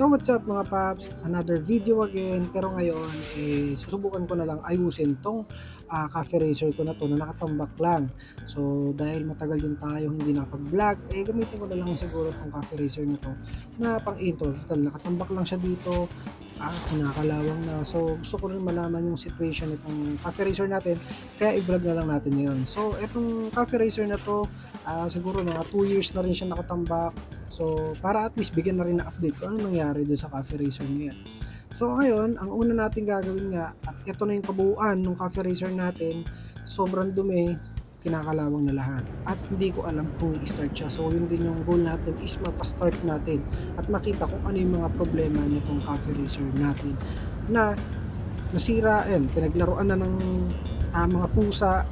So what's up mga paps? Another video again pero ngayon eh, susubukan ko na lang ayusin tong ah, cafe racer ko na to na nakatambak lang. So dahil matagal din tayo hindi nakapag-vlog eh gamitin ko na lang siguro tong cafe racer na to na pang intro. Total nakatambak lang siya dito ah, kinakalawang na. So gusto ko rin malaman yung situation nitong cafe racer natin kaya i-vlog na lang natin ngayon. So etong cafe racer na to ah, siguro mga 2 years na rin siya nakatambak So, para at least bigyan na rin ng update kung ano nangyari doon sa cafe racer niya. So, ngayon, ang una natin gagawin nga, at ito na yung kabuuan ng cafe racer natin, sobrang dumi, kinakalawang na lahat. At hindi ko alam kung i-start siya. So, yun din yung goal natin is mapastart natin at makita kung ano yung mga problema nitong cafe racer natin na nasira, ayun, pinaglaruan na ng ah, mga pusa.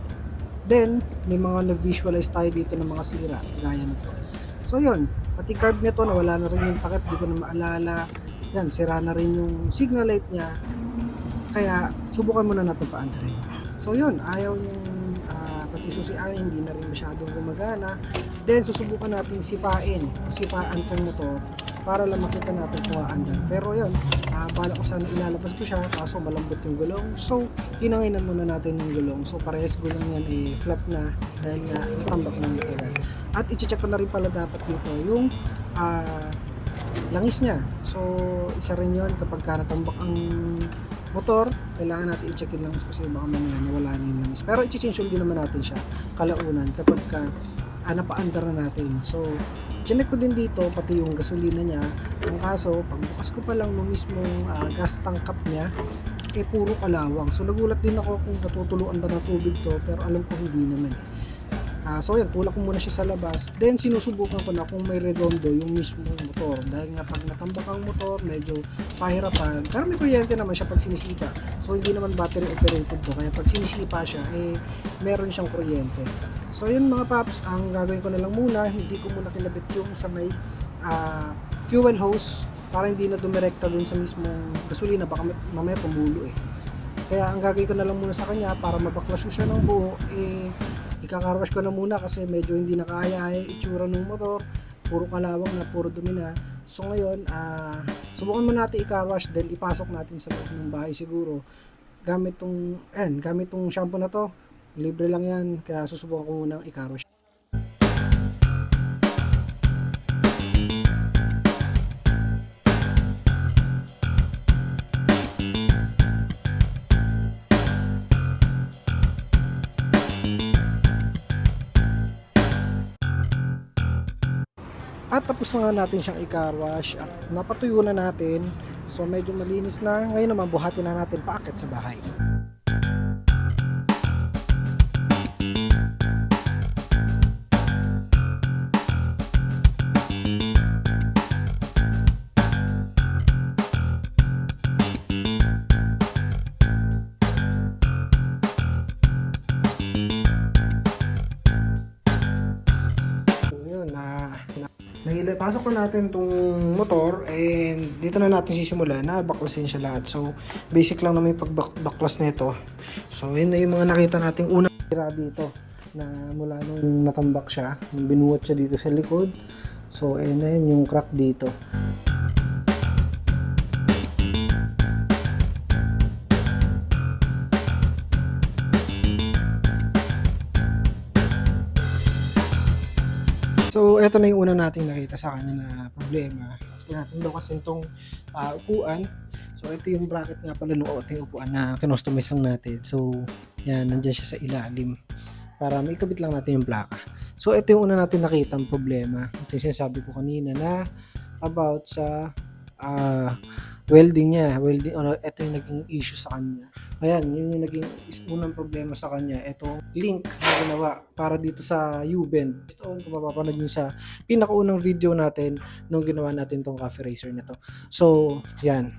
Then, may mga na-visualize tayo dito ng mga sira, gaya nito. So, yun, pati carb nito nawala na rin yung takip di ko na maalala yan sira na rin yung signal light niya kaya subukan muna natin paandarin so yun ayaw yung ah, pati susian hindi na rin masyadong gumagana. Then susubukan natin sipain sipaan tong motor para lang makita natin kung aandar. Pero yun ah, bala ko sana ilalabas ko siya kaso malambot yung gulong. So hinanginan muna natin yung gulong. So parehas gulong yan eh flat na dahil nga tambak na matagal at i-check ko na rin pala dapat dito yung ah, langis niya. So, isa rin yun kapag ka natambak ang motor, kailangan natin i-check yung langis kasi baka mamaya nawala na yung langis. Pero i-change din naman natin siya kalaunan kapag ka ah, napaandar na natin. So, chinek ko din dito pati yung gasolina niya. Ang kaso, pagbukas ko pa lang nung mismong ah, gas tank cap niya, eh puro kalawang. So nagulat din ako kung natutuluan ba ng tubig to, pero alam ko hindi naman eh. Ah, so yan, tulak ko muna siya sa labas. Then sinusubukan ko na kung may redondo yung mismo motor. Dahil nga pag natambak ang motor, medyo pahirapan. Pero may kuryente naman siya pag sinisipa. So hindi naman battery operated to. Kaya pag sinisipa siya, eh meron siyang kuryente. So yun mga paps, ang gagawin ko na lang muna, hindi ko muna kinabit yung sa may ah, fuel hose para hindi na dumirekta dun sa mismong gasolina. Baka may- mamaya tumulo eh. Kaya ang gagawin ko na lang muna sa kanya para mabaklas siya ng buo, eh, ikakarwash ko na muna kasi medyo hindi na kaya yung itsura ng motor. Puro kalawang na, puro dumi na. So ngayon, ah subukan mo natin i-carwash then ipasok natin sa loob ng bahay siguro. Gamit tong, ayan, gamit tong shampoo na to. Libre lang yan, kaya susubukan ko muna i-carwash. Tapos na nga natin siyang i-car wash at napatuyo na natin. So medyo malinis na. Ngayon naman buhatin na natin paakit sa bahay. Na natin tong motor and dito na natin sisimula na baklasin siya lahat. So, basic lang na may pagbaklas nito. So, yun na yung mga nakita nating unang tira dito na mula nung natambak siya, nung binuhat siya dito sa likod. So, ayun na yun yung crack dito. So, eto na yung una nating nakita sa kanya na problema. After natin daw kasi itong ah, upuan. So, ito yung bracket nga pala ng ating upuan na kinustomize lang natin. So, yan, nandyan siya sa ilalim. Para may lang natin yung plaka. So, ito yung una natin nakita ang problema. Ito yung sinasabi ko kanina na about sa ah, welding niya. Welding, ano, ito yung naging issue sa kanya. Ayan, yun yung naging unang problema sa kanya. Ito, link na ginawa para dito sa U-bend. On kung mapapanood nyo sa pinakaunang video natin nung ginawa natin tong cafe racer na to. So, yan.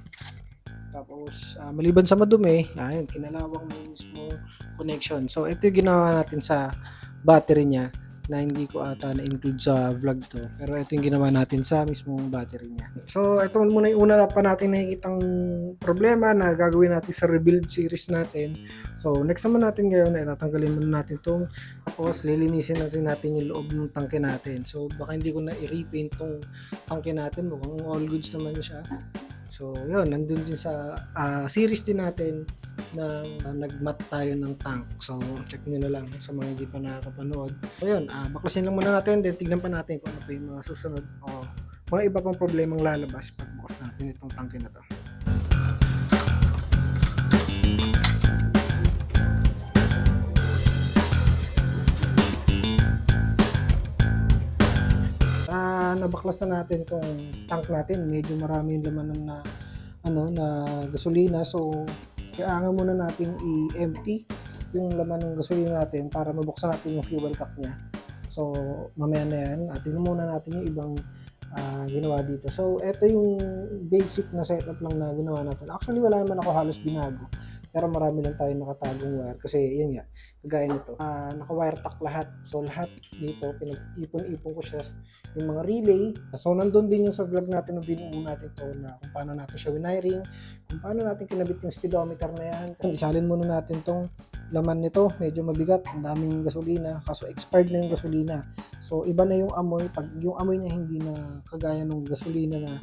Tapos, ah, maliban sa madumi, ayan, kinalawang mo mismo connection. So, ito yung ginawa natin sa battery niya. Na hindi ko ata na-include sa vlog to. Pero ito yung ginawa natin sa mismong battery niya. So, ito muna yung una na pa natin nakikitang problema na gagawin natin sa rebuild series natin. So, next naman natin ngayon ay tatanggalin muna natin itong tapos lilinisin natin natin yung loob ng tangke natin. So, baka hindi ko na i-repaint tong tangke natin. Mukhang all goods naman siya. So, yun, nandun din sa ah, series din natin na uh, nagmat tayo ng tank. So, check nyo na lang sa mga hindi pa nakakapanood. So, yun, ah baklasin lang muna natin, then tignan pa natin kung ano pa yung mga susunod o mga iba pang problemang lalabas pagbukas natin itong tangke na to. Ah, nabaklas na natin tong tank natin. Medyo marami yung laman na ano na gasolina. So, kailangan muna nating i-empty yung laman ng gasolina natin para mabuksan natin yung fuel cap niya. So, mamaya na yan. At tingnan muna natin yung ibang ah, ginawa dito. So, ito yung basic na setup lang na ginawa natin. Actually, wala naman ako halos binago. Pero marami lang tayo nakatagong wire. Kasi, yan nga, kagaya nito. ah naka-wire tack lahat. So, lahat dito, pinag-ipon-ipon ko siya yung mga relay. So, nandun din yung sa vlog natin na binuo natin to na kung paano natin siya wiring, kung paano natin kinabit yung speedometer na yan. Isalin muna natin tong laman nito. Medyo mabigat, ang daming gasolina. Kaso expired na yung gasolina. So, iba na yung amoy. Pag yung amoy niya hindi na kagaya ng gasolina na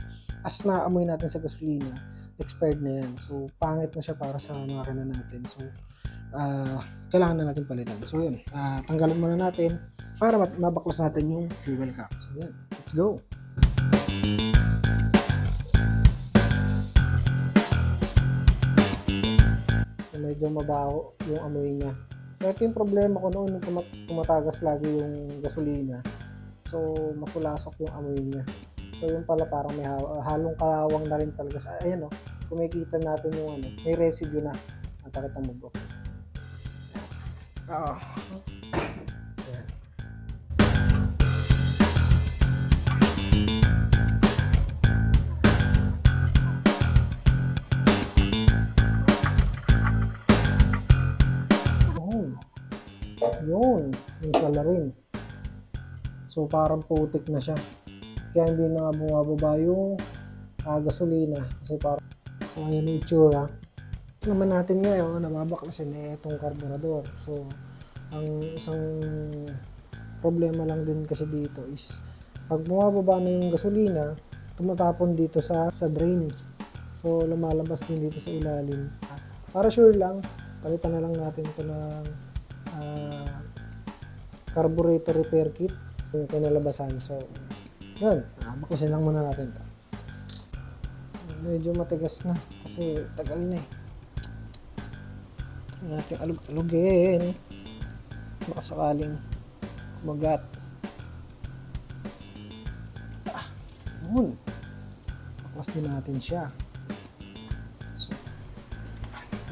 as na amoy natin sa gasolina, expired na yan. So, pangit na siya para sa makina natin. So, ah kailangan na natin palitan. So, yun. ah tanggalin muna natin para mabaklas natin yung fuel cap. So, yun. Let's go. So, medyo mabaho yung amoy niya. So, ito yung problema ko noon nung lagi yung gasolina. So, masulasok yung amoy niya. So, yun pala parang may ha- halong kalawang na rin talaga. Sa, ayan o, kumikita natin yung ano, may residue na. Napakita mo bro. Oo. Ayan. Yun. Yun. Yung salarin. So, parang putik na siya. Kaya hindi na nga bumababa yung ah, gasolina. Kasi parang, so, ayan yung itsura. Naman natin ngayon, nababaklasin eh itong karburador. So, ang isang problema lang din kasi dito is pag bumababa na yung gasolina, tumatapon dito sa sa drain. So, lumalabas din dito sa ilalim. Para sure lang, palitan na lang natin ito ng ah, carburetor repair kit yung kinalabasan. So, yun. Baklasin lang muna natin to. Medyo matigas na kasi tagal na eh. Tingnan natin alug-alugin. Baka sakaling kumagat. Ah, yun. Baklas din natin siya. So,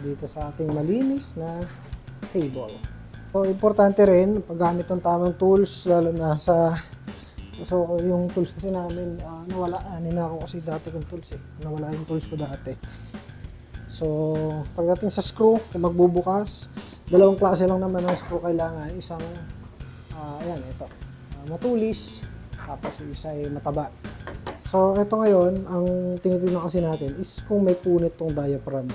dito sa ating malinis na cable. So, importante rin, paggamit ng tamang tools, lalo na sa So, yung tools kasi namin, ah, nawala, ah, ninakaw kasi dati kong tools eh. Nawala yung tools ko dati. So, pagdating sa screw, kung magbubukas, dalawang klase lang naman ng screw kailangan. Isang, ah, ayan, ito, ah, matulis, tapos isa ay mataba. So, ito ngayon, ang tinitingnan kasi natin is kung may punit tong diaphragm.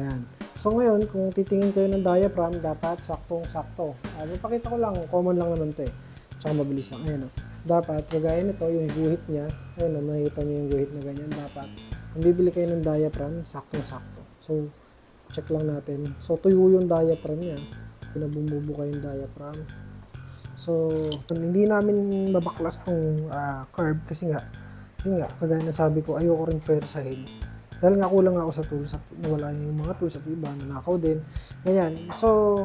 Yan. So, ngayon, kung titingin kayo ng diaphragm, dapat saktong-sakto. Uh, pakita ko lang, common lang naman ito eh. Tsaka mabilis lang. Ayan o. Dapat, kagaya nito, yung guhit niya, ayun o, nakikita niyo yung guhit na ganyan. Dapat, kung bibili kayo ng diaphragm, saktong-sakto. So, check lang natin. So, tuyo yung diaphragm niya. Pinabumubuka yung diaphragm. So, hindi namin mabaklas tong ah, curve kasi nga, yun nga, kagaya na sabi ko, ayoko rin persahin. Dahil nga kulang ako sa tools at nawala yung mga tools at iba, nanakaw din. Ganyan. So,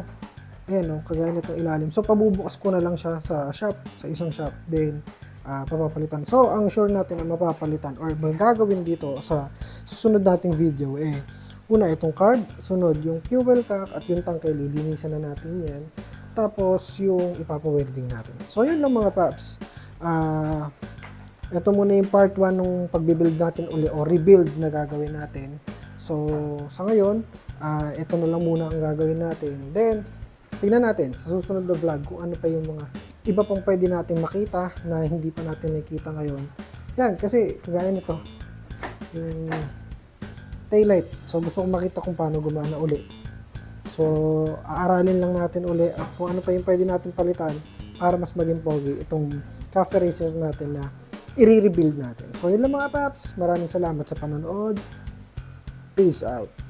ayan o, kagaya nito ilalim. So, pabubukas ko na lang siya sa shop, sa isang shop. Then, ah, papapalitan. So, ang sure natin na mapapalitan or magagawin dito sa susunod nating video eh, una itong card, sunod yung fuel cap at yung tangke, lilinisan na natin yan. Tapos, yung ipapawending natin. So, yun lang mga paps. Ah, ito muna yung part 1 nung pagbibuild natin uli o rebuild na gagawin natin. So, sa ngayon, ah, ito na lang muna ang gagawin natin. Then, tingnan natin sa susunod na vlog kung ano pa yung mga iba pang pwede natin makita na hindi pa natin nakikita ngayon. Yan, kasi kagaya nito, yung taillight. So gusto kong makita kung paano gumana uli. So aaralin lang natin uli kung ano pa yung pwede natin palitan para mas maging pogi itong cafe racer natin na i-rebuild natin. So yun lang mga paps. Maraming salamat sa panonood. Peace out.